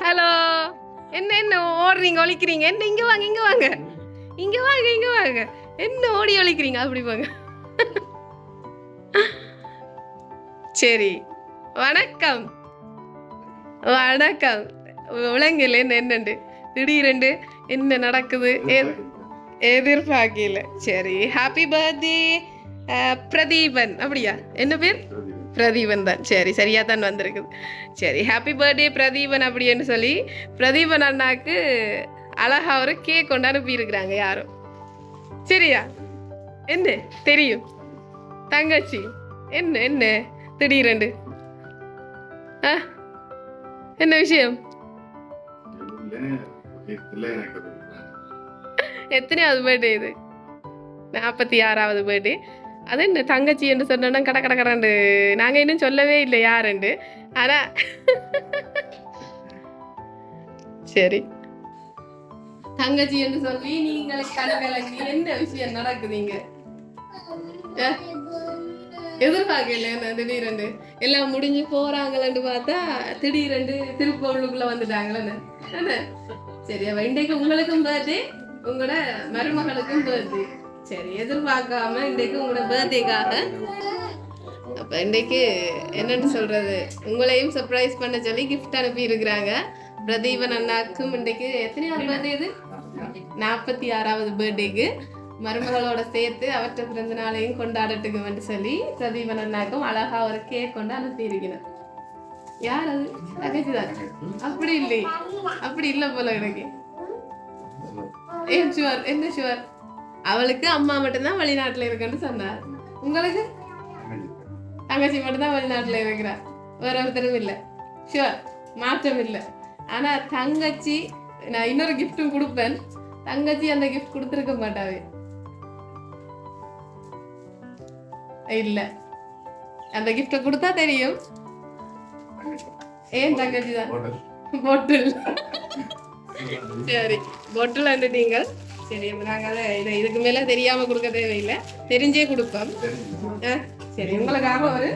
Hello என்ன என்ன ஓடுறீங்க ஒழிக்கிறீங்க? என்ன இங்க வாங்க இங்க வாங்க. இங்க வாங்க இங்க வாங்க. என்ன ஓடி ஒழிக்கிறீங்க? அப்படி போங்க. சரி. வணக்கம். வணக்கம். விளங்கல என்ன என்னண்டு? திடீரெண்டு என்ன நடக்குது? எதிர்பார்க்கல சரி. Happy birthday Pradeepan. அப்படியா? என்ன பேர்? பிரதீபன் தான். சரி சரியாக தான் வந்திருக்குது. சரி ஹாப்பி பர்த்டே பிரதீபன் அப்படின்னு சொல்லி பிரதீபன் அண்ணாக்கு அழகா ஒரு கேக் கொண்டு அனுப்பியிருக்கிறாங்க யாரும். சரியா? என்ன? தெரியும். தங்கச்சி. என்ன என்ன? திடீரெண்டு ஆ? என்ன விஷயம்? எத்தனையாவது பர்த்டே இது? நாற்பத்தி ஆறாவது பர்த்டே அது என்ன தங்கச்சி என்று சொன்னோன்னா கட கட கடண்டு. நாங்கள் இன்னும் சொல்லவே இல்லை யாருண்டு. ஆனா சரி. தங்கச்சி என்று சொல்லி நீங்கள் கணக்கலங்கி என்ன விஷயம் நடக்குதுங்க? எதிர்பார்க்கல என்ன திடீரெண்டு எல்லாம் முடிஞ்சு போறாங்களேன்னு பார்த்தா திடீரெண்டு திருப்பூருக்குள்ள வந்துட்டாங்களேன்னு சரி அவ இன்றைக்கு உங்களுக்கும் பர்த்டே உங்களோட மருமகளுக்கும் பர்த்டே சரி எதிர்பார்க்காம இன்றைக்கு உங்களோட பர்த்டேக்காக அப்ப இன்றைக்கு என்னன்னு சொல்றது? உங்களையும் சர்ப்ரைஸ் பண்ண சொல்லி கிஃப்ட் அனுப்பி இருக்கிறாங்க பிரதீபன் அண்ணாக்கும் இன்றைக்கு எத்தனையாவது பர்த்டே இது? நாற்பத்தி ஆறாவது பர்த்டேக்கு மருமகளோட சேர்த்து அவற்றை பிறந்த நாளையும் கொண்டாடட்டுக்குமென்று சொல்லி பிரதீபன் அண்ணாக்கும் அழகா ஒரு கேக் கொண்டு அனுப்பியிருக்கிறேன் யார் அது? தங்கச்சி அப்படி இல்லை அப்படி இல்லை போல எனக்கு ஏன் ஷுவர் என்ன ஷுவர் அவளுக்கு அம்மா மட்டும்தான் வெளிநாட்டுல இருக்குன்னு சொன்னார் உங்களுக்கு? தங்கச்சி மட்டும்தான் வெளிநாட்டுல இருக்கிறா. வேற ஒருத்தரும் இல்லை. ஷுவர் மாற்றம் இல்லை. ஆனா தங்கச்சி நான் இன்னொரு கிஃப்ட்டும் கொடுப்பேன். தங்கச்சி அந்த கிஃப்ட் கொடுத்துருக்க மாட்டாவே இல்ல. அந்த கிஃப்ட கொடுத்தா தெரியும். ஏன் தங்கச்சி தான் பொட்டில் சரி பொட்டில் அண்டுட்டீங்க சரி அப்ப நாங்க அதை இதை இதுக்கு மேல தெரியாம கொடுக்க தேவையில்லை. தெரிஞ்சே கொடுப்போம். சரி உங்களுக்காக ஒரு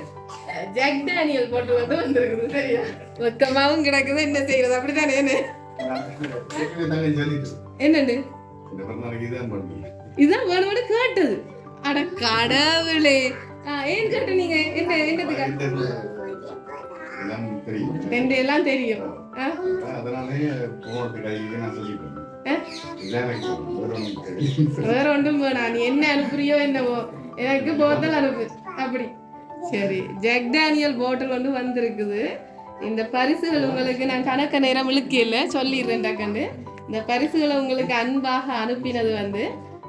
ஜாக் டேனியல் போட்டு வந்து வந்திருக்குது சரியா? வெக்கமாவும் கிடக்குது என்ன செய்யறது? அப்படித்தானே என்ன? என்னண்டு இதான் வேணும்னு கேட்டது. அட கடவுளே. ஏன் கேட்டு நீங்க? என்ன என்னதுக்கா? எல்லாம் தெரியும்? அதனாலே போனது கைக்கு நான் சொல்லிட்டேன். வேற ஒன்றும் வேணாம் நீ என்ன அனுப்புறியோ என்னவோ. எனக்கு போத்தல் அனுப்பு. அப்படி. சரி ஜாக் டேனியல் போட்டல் வந்து வந்திருக்குது. இந்த பரிசுகள் உங்களுக்கு நான் கணக்க நேரம் இழுக்கல சொல்லிடுறேன் டக்குன்னு. இந்த பரிசுகளை உங்களுக்கு அன்பாக அனுப்பினது வந்து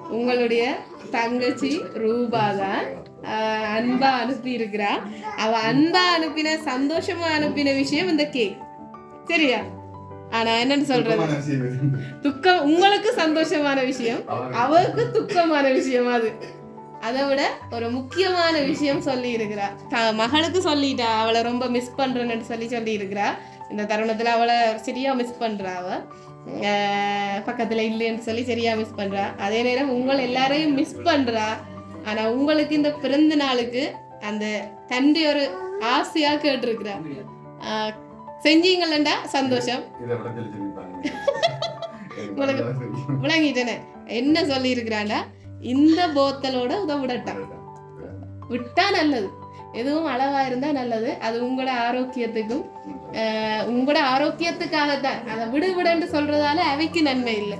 உங்களுடைய தங்கச்சி ரூபா தான். அன்பா அனுப்பி இருக்கிறா. அவ அன்பா அனுப்பின சந்தோஷமா அனுப்பின விஷயம் இந்த கேக் சரியா? ஆனா என்னன்னு சொல்றது. துக்கம் உங்களுக்கு சந்தோஷமான விஷயம். அவருக்கு துக்கமான விஷயம் அது. அதை விட ஒரு முக்கியமான விஷயம் சொல்லி இருக்கிறா மகளுக்கு சொல்லிட்டா அவளை ரொம்ப மிஸ் பண்றேன்னு சொல்லி சொல்லி இருக்கிறா இந்த தருணத்துல அவளை சரியா மிஸ் பண்றா அவ. பக்கத்துல இல்லைன்னு சொல்லி சரியா மிஸ் பண்றா. அதே நேரம் உங்களை எல்லாரையும் மிஸ் பண்றா. ஆனா உங்களுக்கு இந்த பிறந்த நாளுக்கு அந்த தந்தை ஒரு ஆசையா கேட்டிருக்கிறா. செஞ்சீங்களா சந்தோஷம். உங்களுக்கு-. விளங்கிட்டேனே. என்ன சொல்லி இருக்கிறாண்டா இந்த போத்தலோட உத விடட்டான் விட்டா நல்லது. எதுவும் அளவா இருந்தா நல்லது. அது உங்களோட ஆரோக்கியத்துக்கும் உங்களோட ஆரோக்கியத்துக்காகத்தான். அதை விடு விடுன்னு சொல்றதால அவைக்கு நன்மை இல்லை.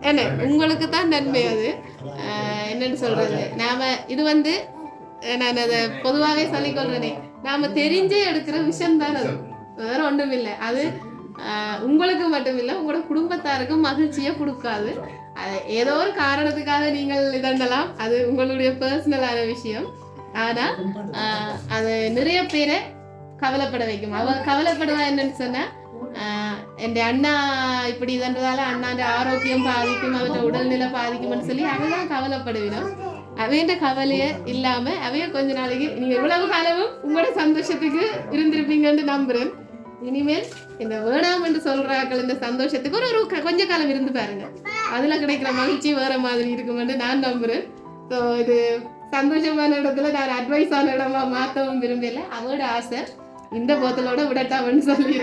என்ன உங்களுக்கு தான் நன்மை அது. என்னன்னு சொல்றது? நாம இது வந்து நான் அதை பொதுவாகவே சொல்லிக்கொள்றேனே. நாம தெரிஞ்சே எடுக்கிற விஷயம் தான் அது. வேற ஒன்றும் இல்லை அது ஆஹ், உங்களுக்கு மட்டும் இல்லை உங்களோட குடும்பத்தாருக்கும் மகிழ்ச்சியை கொடுக்காது. அது ஏதோ ஒரு காரணத்துக்காக நீங்கள் இதண்டலாம் அது உங்களுடைய பர்சனலான விஷயம். ஆனா ஆஹ், அது நிறைய பேரை கவலைப்பட வைக்கும். அவ கவலைப்படுவா என்னன்னு சொன்னா ஆஹ், என் அண்ணா இப்படி இதன்றதால அண்ணாண்ட ஆரோக்கியம் பாதிக்கும் அவன் உடல்நிலை பாதிக்கும்னு சொல்லி அவதான் கவலைப்படுவிடும். அவையண்ட கவலையே இல்லாம அவைய கொஞ்ச நாளைக்கு நீங்க இவ்வளவு காலமும் உங்களோட சந்தோஷத்துக்கு இருந்திருப்பீங்கன்னு நம்புறேன். இனிமேல் இந்த வேணாம் என்று சொல்றாக்கள் இந்த சந்தோஷத்துக்கு ஒரு ஒரு க- கொஞ்ச காலம் இருந்து பாருங்க. அதுல கிடைக்கிற மகிழ்ச்சி வேற மாதிரி இருக்கும்னு நான் நம்புறேன். ஸோ இது சந்தோஷமான இடத்துல நான் அட்வைஸ் ஆன இடமா மாற்றவும் விரும்பல. அவரோட ஆசை இந்த போத்தலோட விடட்டாமன்னு சொல்லி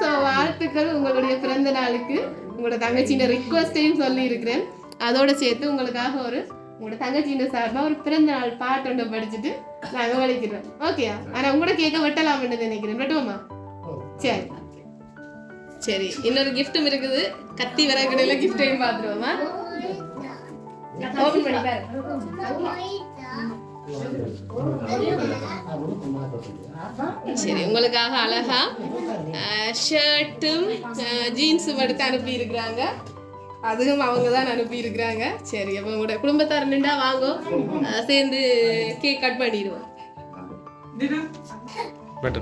ஸோ வாழ்த்துக்கள் உங்களுடைய பிறந்த நாளுக்கு. உங்களோட தங்கச்சியின் ரிக்வஸ்டையும் சொல்லி இருக்கிறேன் அதோட சேர்த்து உங்களுக்காக ஒரு உங்களோட தங்கச்சியின் சார்பாக ஒரு பிறந்த நாள் பாட்டு ஒன்று படிச்சுட்டு நாங்கள் வலிக்கிறோம். ஓகேயா ஆனால் உங்களோட கேட்க வெட்டலாம்னு நினைக்கிறேன். வெட்டுவோமா? சரி. சரி இன்னொரு கிஃப்ட்டும் இருக்குது. கத்தி வர கடையில கிஃப்டையும் பார்த்துருவோமா? பண்ணி பாரு. சரி உங்களுக்காக அழகா ஷர்ட்டும் ஜீன்ஸும் எடுத்து அனுப்பி இருக்கிறாங்க அதுவும் அவங்க தான் அனுப்பி இருக்கிறாங்க சரி அப்போ உங்களோட குடும்பத்தார் நின்றா வாங்கோ சேர்ந்து கேக் கட் பண்ணிடுவோம் Better.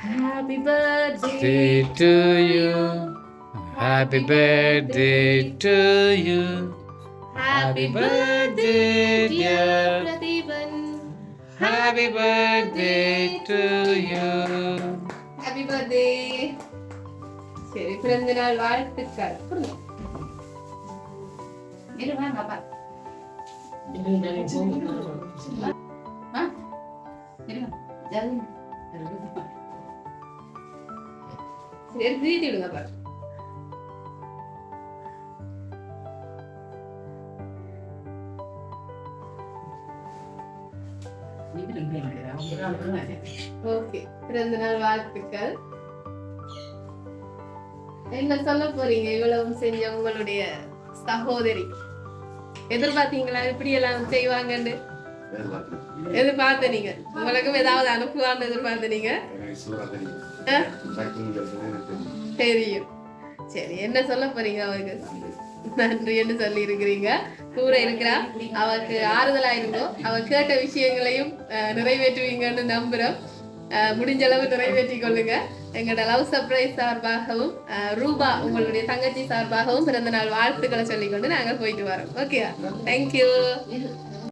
Happy birthday Day to you. Happy birthday to you. Happy birthday, dear. Pradeepan Happy birthday to you. Happy birthday சரி பிறந்த நாள் வாழ்த்துக்கள் கொடுங்க. ஓகே பிறந்த நாள் வாழ்த்துக்கள் என்ன சொல்ல போறீங்க இவ்வளவும் செஞ்ச உங்களுடைய சகோதரி எதிர்பார்த்தீங்களா? இப்படி எல்லாம் செய்வாங்கன்னு. எதிர்பார்த்த நீங்க. உங்களுக்கும் ஏதாவது அனுப்புவான்னு எதிர்பார்த்த நீங்க? தெரியும். சரி என்ன சொல்ல போறீங்க அவருக்கு? நன்றின்னு சொல்லி இருக்கிறீங்க கூட இருக்கிறா அவருக்கு ஆறுதலா இருந்தோம் அவ கேட்ட விஷயங்களையும் அஹ், நிறைவேற்றுவீங்கன்னு நம்புறோம். முடிஞ்ச அளவு நிறைவேற்றி கொள்ளுங்க. எங்களோட லவ் சர்ப்ரைஸ் சார்பாகவும் ரூபா உங்களுடைய தங்கச்சி சார்பாகவும் பிறந்த நாள் வாழ்த்துக்களை சொல்லிக்கொண்டு நாங்க போயிட்டு வரோம். Okay thank you